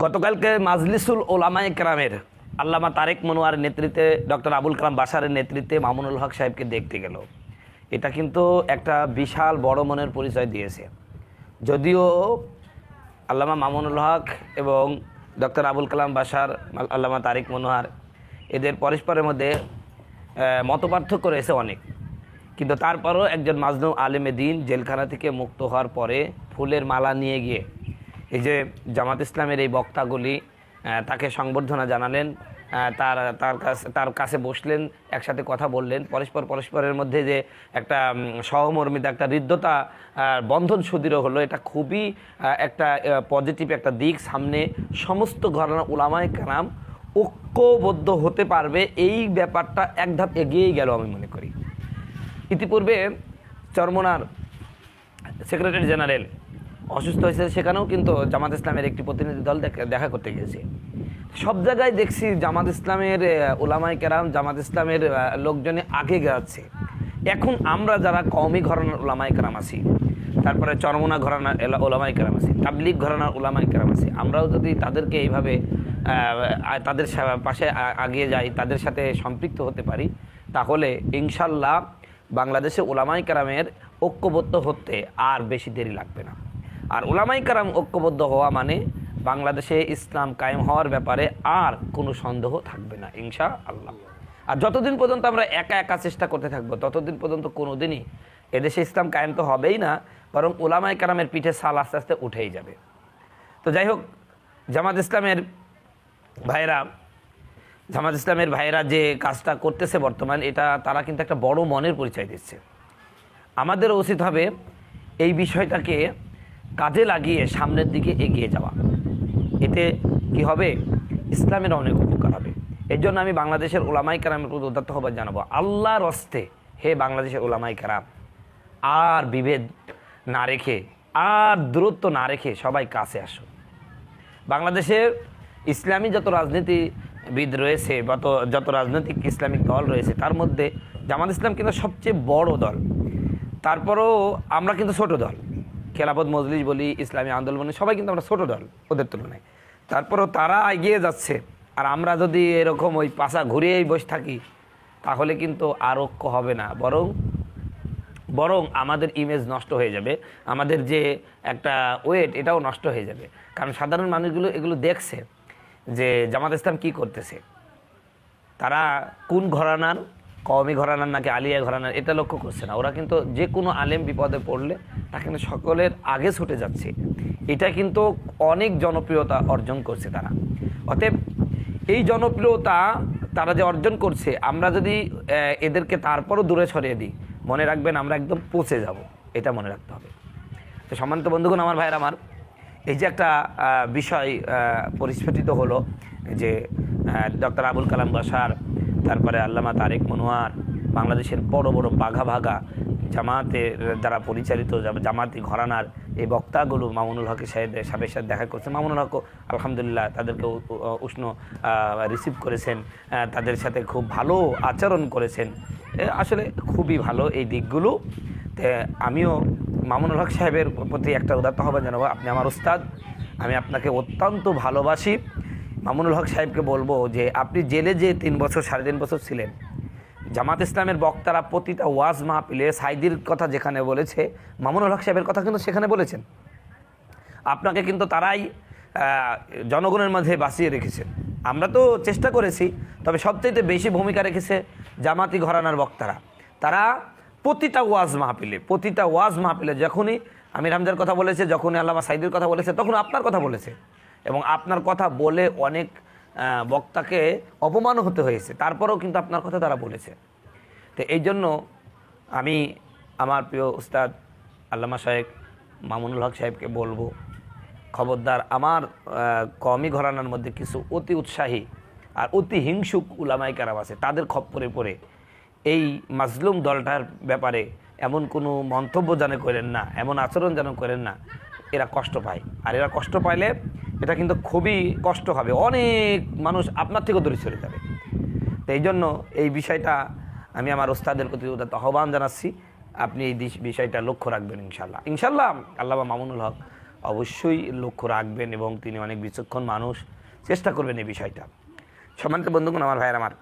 গতকালকে মাজলিসুল ওলামায়ে কেরামের আল্লামা তারেক মনোয়ার নেতৃত্বে ডক্টর আবুল কালাম বাসারের নেতৃত্বে মামুনুল হক সাহেবকে দেখতে গেল। এটা কিন্তু একটা বিশাল বড় মনের পরিচয় দিয়েছে। যদিও আল্লামা মামুনুল হক এবং ডক্টর আবুল কালাম বাসার আল্লামা তারেক মনোয়ার এদের পরস্পরের মধ্যে মতপার্থক্য রয়েছে অনেক। কিন্তু তারপরও একজন মাজনুম আলেমে দিন জেলখানা থেকে মুক্ত হওয়ার পরে ফুলের মালা নিয়ে গিয়ে এই যে জামাত ইসলামের এই বক্তাগুলি তাকে সংবর্ধনা জানালেন তার তার কাছে তার কাছে বসলেন, একসাথে কথা বললেন, পরস্পর পরস্পরের মধ্যে যে একটা সহমর্মিতা, একটা হৃদ্যতা বন্ধন সুদৃঢ় হলো, এটা খুবই একটা পজিটিভ একটা দিক। সামনে সমস্ত ঘটনা উলামায় কালাম ঐক্যবদ্ধ হতে পারবে, এই ব্যাপারটা এক ধাপ এগিয়েই গেল আমি মনে করি। ইতিপূর্বে চরমনার সেক্রেটারি জেনারেল অসুস্থ হয়েছে সেখানেও কিন্তু জামাত ইসলামের একটি প্রতিনিধি দল দেখা- করতে গিয়েছে। সব জায়গায় দেখছি জামাত ইসলামের ওলামাই কেরাম, জামাত ইসলামের লোকজনে আগে যাচ্ছে এখন আমরা যারা কওমি ঘরানার ওলামাই কেরাম আছি, তারপরে চরমনা ঘরানার ওলামাই কেরাম আছি তাবলিক ঘরানার ওলামাই কেরাম আছি, আমরাও যদি তাদেরকে এইভাবে তাদের পাশে আগিয়ে যাই, তাদের সাথে সম্পৃক্ত হতে পারি, তাহলে ইনশাল্লাহ বাংলাদেশে ওলামাই কারামের ঐক্যবদ্ধ হতে আর বেশি দেরি লাগবে না। আর ওলামাই কারাম ঐক্যবদ্ধ হওয়া মানে বাংলাদেশে ইসলাম কায়েম হওয়ার ব্যাপারে আর কোনো সন্দেহ থাকবে না ইনশা আল্লাহ আর যতদিন পর্যন্ত আমরা একা একা চেষ্টা করতে থাকব, ততদিন পর্যন্ত কোনো দিনই এদেশে ইসলাম কায়েম তো হবেই না, বরং ওলামাই কারামের পিঠে সাল আস্তে আস্তে উঠেই যাবে। তো যাই হোক, জামাত ইসলামের ভাইরা, জামাত ইসলামের ভাইয়েরা যে কাজটা করতেছে বর্তমান, এটা তারা কিন্তু একটা বড় মনের পরিচয় দিচ্ছে। আমাদের উচিত হবে এই বিষয়টাকে কাজে লাগিয়ে সামনের দিকে এগিয়ে যাওয়া। এতে কি হবে? ইসলামের অনেক উপকার হবে। এর জন্য আমি বাংলাদেশের ওলামাই কারামের প্রতি উদাত্ত হবার জানাব। আল্লাহর অস্তে হে বাংলাদেশের ওলামাই কারাম, আর বিভেদ না রেখে, আর দূরত্ব না রেখে সবাই কাছে আসো। বাংলাদেশের ইসলামী যত রাজনীতিবিদ রয়েছে যত যত রাজনৈতিক ইসলামিক দল রয়েছে, তার মধ্যে জামাত ইসলাম কিন্তু সবচেয়ে বড় দল। তারপরও আমরা কিন্তু ছোট দল। খেলাফত মজলিস বলি, ইসলামী আন্দোলন বলি, সবাই কিন্তু আমরা ছোটো দল, ওদের তুলনায়। তারপরেও তারা এগিয়ে যাচ্ছে। আর আমরা যদি এরকম ওই পাশা ঘুরিয়েই বসে থাকি, তাহলে কিন্তু আর ঐক্য হবে না। বরং বরং আমাদের ইমেজ নষ্ট হয়ে যাবে। আমাদের যে একটা ওয়েট এটাও নষ্ট হয়ে যাবে। কারণ সাধারণ মানুষগুলো এগুলো দেখছে যে জামাত ইসলাম কী করতেছে? তারা কোন ঘরানার কওমি ঘরানার নাকি আলিয়া ঘরানার, এটা লক্ষ্য করছে না। ওরা কিন্তু যে কোনো আলেম বিপদে পড়লে তা কিন্তু সকলের আগে ছুটে যাচ্ছে। এটা কিন্তু অনেক জনপ্রিয়তা অর্জন করছে তারা। অতএব এই জনপ্রিয়তা তারা যে অর্জন করছে, আমরা যদি এদেরকে তারপরও দূরে সরিয়ে দিই, মনে রাখবেন আমরা একদম পচে যাব। এটা মনে রাখতে হবে। তো সম্মানিত বন্ধুগণ, আমার ভাইয়ের আমার, এই যে একটা বিষয় পরিস্ফুটিত হলো যে ডক্টর আবুল কালাম বাসার তারপরে আল্লামা তারেক মনোয়ার বাংলাদেশের বড় বড় বাঘা ভাগা জামাতের দ্বারা পরিচালিত জামাতি ঘরানার এই বক্তাগুলো মামুনুল হকের সাহেব সাহেবের সাথে দেখা করছে। মামুনুল হকও আলহামদুলিল্লাহ তাদেরকে উষ্ণ রিসিভ করেছেন তাদের সাথে খুব ভালো আচরণ করেছেন। আসলে খুবই ভালো এই দিকগুলো। আমিও মামুনুল হক সাহেবের প্রতি একটা উদাত্ত আহ্বান জানাব। আপনি আমার উস্তাদ আমি আপনাকে অত্যন্ত ভালোবাসি। মামুনুল হক সাহেবকে বলব যে, আপনি জেলে যে তিন বছর, সাড়ে তিন বছর ছিলেন, জামাত ইসলামের বক্তারা প্রতিটা ওয়াজ মাহপিলে সাইদির কথা যেখানে বলেছে, মামুনুল হক সাহেবের কথা কিন্তু সেখানে বলেছেন। আপনাকে কিন্তু তারাই জনগণের মাঝে বাঁচিয়ে রেখেছেন। আমরা তো চেষ্টা করেছি, তবে সবচাইতে বেশি ভূমিকা রেখেছে জামাতি ঘরানার বক্তারা। তারা প্রতিটা ওয়াজ মাহপিলে প্রতিটা ওয়াজ মাহপিলে যখনই আমির হামজার কথা বলেছে, যখনই আল্লামা সাইদির কথা বলেছে, তখন আপনার কথা বলেছে। এবং আপনার কথা বলে অনেক বক্তাকে অপমান হতে হয়েছে। তারপরেও কিন্তু আপনার কথা তারা বলেছে। তো এই জন্য আমি আমার প্রিয় উস্তাদ আল্লামা সাহেব মামুনুল হক সাহেবকে বলব, খবরদার, আমার কমই ঘরানার মধ্যে কিছু অতি উৎসাহী আর অতি হিংসুক উলামাই কারাম আছে, তাদের খপ্পরে পড়ে এই মাজলুম দলটার ব্যাপারে এমন কোনো মন্তব্য যেন করেন না, এমন আচরণ যেন করেন না, এরা কষ্ট পায়। আর এরা কষ্ট পাইলে এটা কিন্তু খুবই কষ্ট হবে। অনেক মানুষ আপনার থেকেও দূরে চলে যাবে। তো এই জন্য এই বিষয়টা আমি আমার ওস্তাদের প্রতি আহ্বান জানাচ্ছি। আপনি এই বিষয়টা লক্ষ্য রাখবেন ইনশাল্লাহ। ইনশাল্লাহ আল্লাহ মামুনুল হক অবশ্যই লক্ষ্য রাখবেন এবং তিনি অনেক বিচক্ষণ মানুষ। চেষ্টা করবেন এই বিষয়টা। সম্মানিত বন্ধুগণ, আমার ভাইয়ের, আমার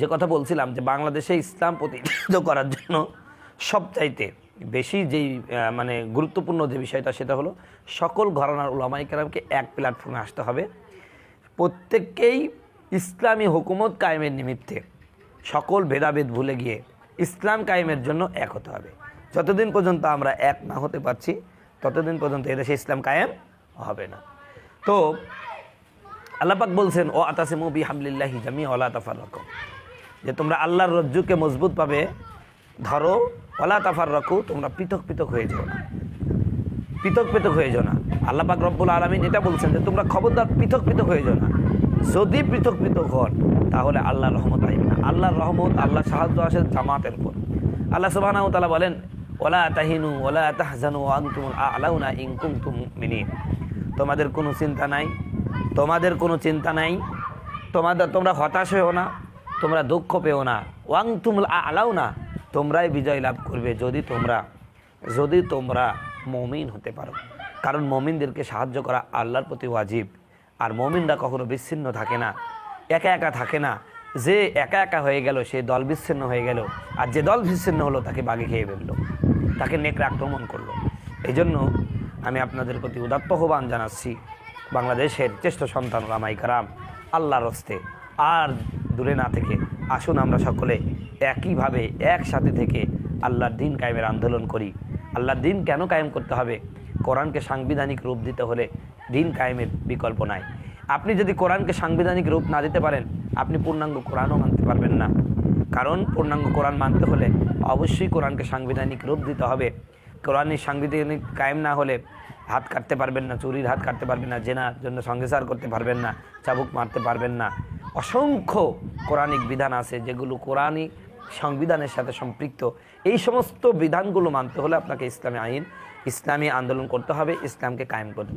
যে কথা বলছিলাম যে বাংলাদেশে ইসলাম প্রতিষ্ঠিত করার জন্য সবচাইতে বেশি যেই মানে গুরুত্বপূর্ণ যে বিষয়টা সেটা হলো সকল ঘরানার ওলামাই কেরামকে এক প্ল্যাটফর্মে আসতে হবে। প্রত্যেককেই ইসলামী হুকুমত কায়েমের নিমিত্তে সকল ভেদাভেদ ভুলে গিয়ে ইসলাম কায়েমের জন্য এক হতে হবে। যতদিন পর্যন্ত আমরা এক না হতে পারছি, ততদিন পর্যন্ত এদেশে ইসলাম কায়েম হবে না। তো আল্লাপাক বলছেন, ও আতাসিমু বি হামলিল্লাহি জামি ওলা তাফার যে তোমরা আল্লাহর রজ্জুকে মজবুত পাবে ধরো ওলা তাফার রকু তোমরা পৃথক পৃথক হয়ে যাও না। পৃথক পৃথক হয়ে যাও না। আল্লাহ পাক রব্বুল আলমিন এটা বলছেন যে, তোমরা খবরদার পৃথক পৃথক হয়ে যাও না। যদি পৃথক পৃথক হন, তাহলে আল্লাহর রহমত আসবে না। আল্লাহর রহমত আল্লাহ সাহায্য আসে জামাতের উপর। আল্লাহ সুবাহ তালা বলেন ওলা তাহিনু ওলা তাহজানু আনতুম আলাউনা ইনকুম তুম মিনিন তোমাদের কোনো চিন্তা নাই, তোমাদের কোনো চিন্তা নাই, তোমাদের, তোমরা হতাশ হয়েও না, তোমরা দুঃখ পেও না। ওয়াং তুম আলাও না তোমরাই বিজয় লাভ করবে যদি তোমরা যদি তোমরা মমিন হতে পারো। কারণ মমিনদেরকে সাহায্য করা আল্লাহর প্রতি ওয়াজিব। আর মমিনরা কখনো বিচ্ছিন্ন থাকে না, একা একা থাকে না। যে একা একা হয়ে গেল, সে দল বিচ্ছিন্ন হয়ে গেল। আর যে দল বিচ্ছিন্ন হলো, তাকে বাগে খেয়ে ফেলল। তাকে নেকড়ে আক্রমণ করল। এই জন্য আমি আপনাদের প্রতি উদাত্ত জানাচ্ছি বাংলাদেশের জ্যেষ্ঠ সন্তান রামাই কারাম, আল্লাহর হস্তে। আর দূরে না থেকে আসুন আমরা সকলে একইভাবে একসাথে থেকে আল্লাহর দিন কায়েমের আন্দোলন করি। আল্লাহর দিন কেন কায়েম করতে হবে? কোরআনকে সাংবিধানিক রূপ দিতে হলে দিন কায়েমের বিকল্প নাই। আপনি যদি কোরআনকে সাংবিধানিক রূপ না দিতে পারেন, আপনি পূর্ণাঙ্গ কোরআনও মানতে পারবেন না। কারণ পূর্ণাঙ্গ কোরআন মানতে হলে অবশ্যই কোরআনকে সাংবিধানিক রূপ দিতে হবে। কোরআনের সাংবিধানিক কায়েম না হলে হাত কাটতে পারবেন না, চুরির হাত কাটতে পারবেন না, জেনার জন্য সংসার করতে পারবেন না, চাবুক মারতে পারবেন না। অসংখ্য কোরআনিক বিধান আছে যেগুলো কোরআনিক সংবিধানের সাথে সম্পৃক্ত। এই সমস্ত বিধানগুলো মানতে হলে আপনাকে ইসলামী আইন, ইসলামী আন্দোলন করতে হবে, ইসলামকে কায়েম করতে